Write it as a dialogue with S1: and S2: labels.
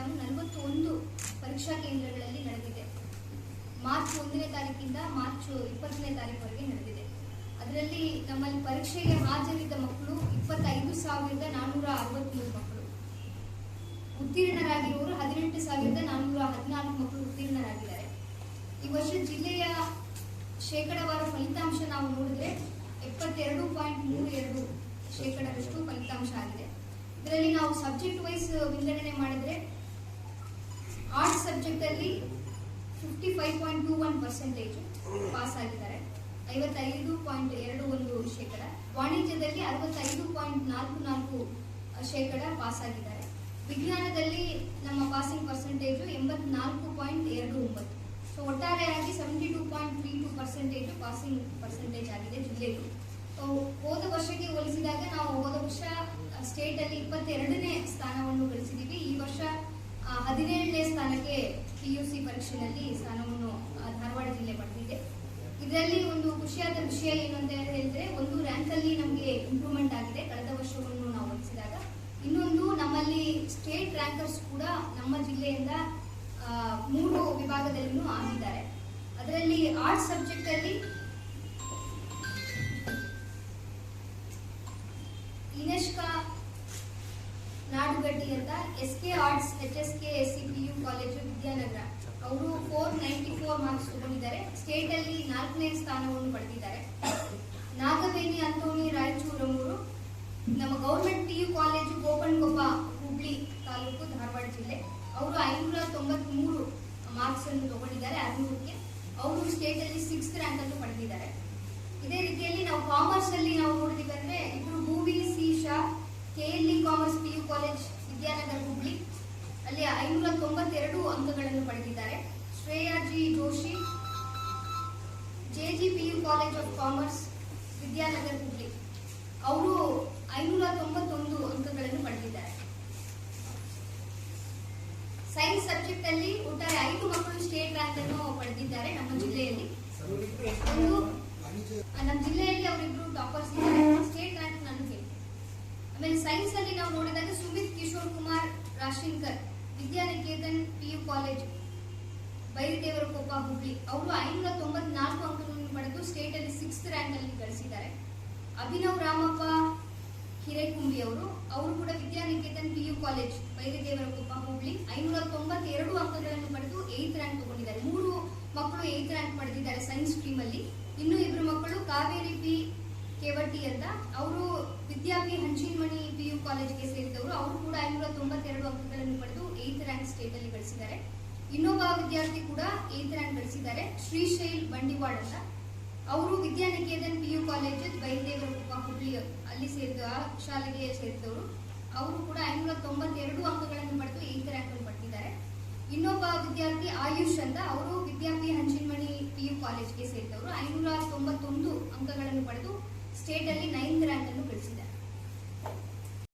S1: Exam ನಲವತ್ತೊಂದು ಪರೀಕ್ಷಾ ಕೇಂದ್ರಗಳಲ್ಲಿ ನಡೆದಿದೆ. ಮಾರ್ಚ್ ಒಂದನೇ ತಾರೀಕಿಂದ ಮಾರ್ಚ್ ಇಪ್ಪತ್ತನೇ ತಾರೀಕುವರೆಗೆ ನಡೆದಿದೆ. ಅದರಲ್ಲಿ ನಮ್ಮಲ್ಲಿ ಪರೀಕ್ಷೆಗೆ ಹಾಜರಿದ್ದ ಮಕ್ಕಳು ಇಪ್ಪತ್ತೈದು ಸಾವಿರದ ನಾನ್ನೂರ ಅರವತ್ತ್ಮೂರು ಮಕ್ಕಳು. ಉತ್ತೀರ್ಣರಾಗಿರುವವರು ಹದಿನೆಂಟು ಸಾವಿರದ ನಾನ್ನೂರ ಹದಿನಾಲ್ಕು ಮಕ್ಕಳು ಉತ್ತೀರ್ಣರಾಗಿದ್ದಾರೆ. ಈ ವರ್ಷ ಜಿಲ್ಲೆಯ ಶೇಕಡವಾರು ಫಲಿತಾಂಶ ನಾವು ನೋಡಿದ್ರೆ ಎಪ್ಪತ್ತೆರಡು ಪಾಯಿಂಟ್ ಮೂರು ಎರಡು ಶೇಕಡದಷ್ಟು ಫಲಿತಾಂಶ ಆಗಿದೆ. ಇದರಲ್ಲಿ ನಾವು ಸಬ್ಜೆಕ್ಟ್ ವೈಸ್ ವಿಂಗಡಣೆ ಮಾಡಿದ್ರೆ ಆರ್ಟ್ಸ್ ಸಬ್ಜೆಕ್ಟ್ ಅಲ್ಲಿ fifty five point two one percentage pass ಆಗಿದ್ದಾರೆ. ಐವತ್ತೈದು ಪಾಯಿಂಟ್ ಎರಡು ಒಂದು ಶೇಕಡ. ವಾಣಿಜ್ಯದಲ್ಲಿ ಅರವತ್ತೈದು ಪಾಯಿಂಟ್ ನಾಲ್ಕು ನಾಲ್ಕು ಶೇಕಡ ಪಾಸ್ ಆಗಿದ್ದಾರೆ. ವಿಜ್ಞಾನದಲ್ಲಿ ನಮ್ಮ ಪಾಸಿಂಗ್ ಪರ್ಸೆಂಟೇಜು ಎಂಬತ್ನಾಲ್ಕು ಪಾಯಿಂಟ್ ಎರಡು ಒಂಬತ್ತು. ಸೊ ಒಟ್ಟಾರೆಯಾಗಿ seventy two point three two percentage passing percentage ಆಗಿದೆ ಜಿಲ್ಲೆಯಲ್ಲಿ. ಸೊ ಹೋದ ವರ್ಷಕ್ಕೆ ಹೋಲಿಸಿದಾಗ ನಾವು ಹೋದ ವರ್ಷ ಸ್ಟೇಟ್ ಅಲ್ಲಿ ಇಪ್ಪತ್ತೆರಡನೇ ಸ್ಥಾನವನ್ನು ಗಳಿಸಿದ್ದೀವಿ. ಈ ವರ್ಷ ಹದಿನೇಳನೇ ಸ್ಥಾನಕ್ಕೆ ಪಿ ಯು ಸಿ ಪರೀಕ್ಷೆಯಲ್ಲಿ ಸ್ಥಾನವನ್ನು ಧಾರವಾಡ ಜಿಲ್ಲೆ ಪಡೆದಿದೆ. ಇದರಲ್ಲಿ ಒಂದು ಖುಷಿಯಾದ ವಿಷಯ ಏನು ಅಂತ ಹೇಳಿದ್ರೆ, ಒಂದು ರ್ಯಾಂಕ್ ಅಲ್ಲಿ ನಮಗೆ ಇಂಪ್ರೂವ್ಮೆಂಟ್ ಆಗಿದೆ. ಕಳೆದ ವರ್ಷವನ್ನು ನಾವು ಹೋಲಿಸಿದಾಗ ಇನ್ನೊಂದು ನಮ್ಮಲ್ಲಿ ಸ್ಟೇಟ್ ರ್ಯಾಂಕರ್ಸ್ ಕೂಡ ನಮ್ಮ ಜಿಲ್ಲೆಯಿಂದ ಮೂರು ವಿಭಾಗದಲ್ಲಿ ಆಗಿದ್ದಾರೆ. ಅದರಲ್ಲಿ ಆರ್ಟ್ಸ್ ಸಬ್ಜೆಕ್ಟಲ್ಲಿ ಇನೆಶ್ಕಾ ನಾಡುಗಡ್ಡಿ ಅಂತ S K arts, H S K, S C P U, college, Vidyanagar. ಅವರು ಫೋರ್ ನೈಂಟಿ ಫೋರ್ ಮಾರ್ಕ್ಸ್ ತಗೊಂಡಿದ್ದಾರೆ. ಸ್ಟೇಟ್ ಅಲ್ಲಿ ನಾಲ್ಕನೇ ಸ್ಥಾನವನ್ನು ಪಡೆದಿದ್ದಾರೆ. ನಾಗವೇಣಿ ಅಂತೋಣಿ ರಾಯಚೂರವರು ನಮ್ಮ government P U college Gopankoppa, Hubli taluk Dharwad ಜಿಲ್ಲೆ. ಅವರು ಐನೂರ ಮಾರ್ಕ್ಸ್ ಅನ್ನು ತಗೊಂಡಿದ್ದಾರೆ. ಅರ್ನೂರಕ್ಕೆ ಅವರು ಸ್ಟೇಟ್ ಅಲ್ಲಿ ಸಿಕ್ಸ್ತ್ ರ್ಯಾಂಕ್ ಅನ್ನು ಪಡೆದಿದ್ದಾರೆ. ಇದೇ ರೀತಿಯಲ್ಲಿ ನಾವು ಕಾಮರ್ಸ್ ಅಲ್ಲಿ ನಾವು ನೋಡಿದೀವಿ ಅಂದ್ರೆ Bhuvi C Shah KLE commerce P U college Vidyanagar Hubli ಅಲ್ಲಿ ಐನೂರ ತೊಂಬತ್ತೆರಡು ಅಂಕಗಳನ್ನು ಪಡೆದಿದ್ದಾರೆ Shreya G Joshi JG P U college of commerce Vidyanagar Hubli ಅವರು ಐನೂರ ತೊಂಬತ್ತೊಂದು ಅಂಕಗಳನ್ನು ಪಡೆದಿದ್ದಾರೆ. ಸೈನ್ಸ್ ಸಬ್ಜೆಕ್ಟ್ ಅಲ್ಲಿ ಒಟ್ಟಾರೆ ಐದು ಮಕ್ಕಳು ಸ್ಟೇಟ್ ರ್ಯಾಂಕ್ ಅನ್ನು ಪಡೆದಿದ್ದಾರೆ ನಮ್ಮ ಜಿಲ್ಲೆಯಲ್ಲಿ. ನಮ್ಮ ಜಿಲ್ಲೆಯಲ್ಲಿ ಅವರಿಬ್ರು ಟಾಪರ್ಸ್ ಇದ್ದಾರೆ. ಸ್ಟೇಟ್ ರ್ಯಾಂಕ್ ನನಗೆ. ಆಮೇಲೆ ಸೈನ್ಸ್ ಅಲ್ಲಿ ನಾವು ನೋಡಿದಾಗ Sumit Kishore Kumar Rashinkar Vidyaniketan P U college Bairadevara ಅವರು ಐನೂರ ತೊಂಬತ್ನಾಲ್ಕು ಅಂಕಗಳನ್ನು ಪಡೆದು ಸ್ಟೇಟ್ ಅಲ್ಲಿ ಸಿಕ್ಸ್ತ್ ರ್ಯಾಂಕ್ ಅಲ್ಲಿ ಗಳಿಸಿದ್ದಾರೆ. ಅಭಿನವ್ ರಾಮಪ್ಪ ಹಿರೇಕುಂಬಿ ಅವರು ಅವರು ಕೂಡ Vidyaniketan P U college Bairadevara Koppa Hubli ಐನೂರ ತೊಂಬತ್ತೆರಡು ಅಂಕಗಳನ್ನು ಪಡೆದು ಏತ್ ರ್ಯಾಂಕ್ ತಗೊಂಡಿದ್ದಾರೆ. ಮೂರು ಮಕ್ಕಳು ಏತ್ ರ್ಯಾಂಕ್ ಪಡೆದಿದ್ದಾರೆ ಸೈನ್ಸ್ ಸ್ಟ್ರೀಮ್ ಅಲ್ಲಿ. ಇನ್ನು ಇಬ್ಬರು ಮಕ್ಕಳು ಕಾವೇರಿ ಪಿ ಕೇವಟಿ ಅಂತ, ಅವರು ವಿದ್ಯಾಪಿ ಹಂಚಿನಮಣಿ ಪಿ ಯು ಕಾಲೇಜ್ಗೆ ಸೇರಿದವರು. ಅವರು ಕೂಡ ಐನೂರ ತೊಂಬತ್ತೆರಡು ಅಂಕಗಳನ್ನು ಪಡೆದು ಏತ್ ರ್ಯಾಂಕ್ ಸ್ಟೇಟ್ ಅಲ್ಲಿ ಗಳಿಸಿದ್ದಾರೆ. ಇನ್ನೊಬ್ಬ ವಿದ್ಯಾರ್ಥಿ ಕೂಡ ಏತ್ ರ್ಯಾಂಕ್ ಗಳಿಸಿದ್ದಾರೆ ಶ್ರೀಶೈಲ್ ಬಂಡಿವಾಡ್ ಅಂತ. ಅವರು Vidyaniketan P U college Bairadevara Hubli ಅಲ್ಲಿ ಸೇರಿದ ಶಾಲೆಗೆ ಸೇರಿದವರು. ಅವರು ಕೂಡ ಐನೂರ ತೊಂಬತ್ತೆರಡು ಅಂಕಗಳನ್ನು ಪಡೆದು ಏತ್ ರ್ಯಾಂಕ್ ಅನ್ನು ಪಡೆದಿದ್ದಾರೆ. ಇನ್ನೊಬ್ಬ ವಿದ್ಯಾರ್ಥಿ ಆಯುಷ್ ಅಂತ. ಅವರು ವಿದ್ಯಾಪಿ ಹಂಚಿನಮಣಿ ಪಿ ಯು ಕಾಲೇಜ್ಗೆ ಸೇರಿದವರು. ಐನೂರ ತೊಂಬತ್ತೊಂದು ಅಂಕಗಳನ್ನು ಪಡೆದು ಸ್ಟೇಟ್ ಅಲ್ಲಿ ನೈನ್ತ್ ರ್ಯಾಂಕ್ ಅನ್ನು ಗಳಿಸಿದ್ದಾರೆ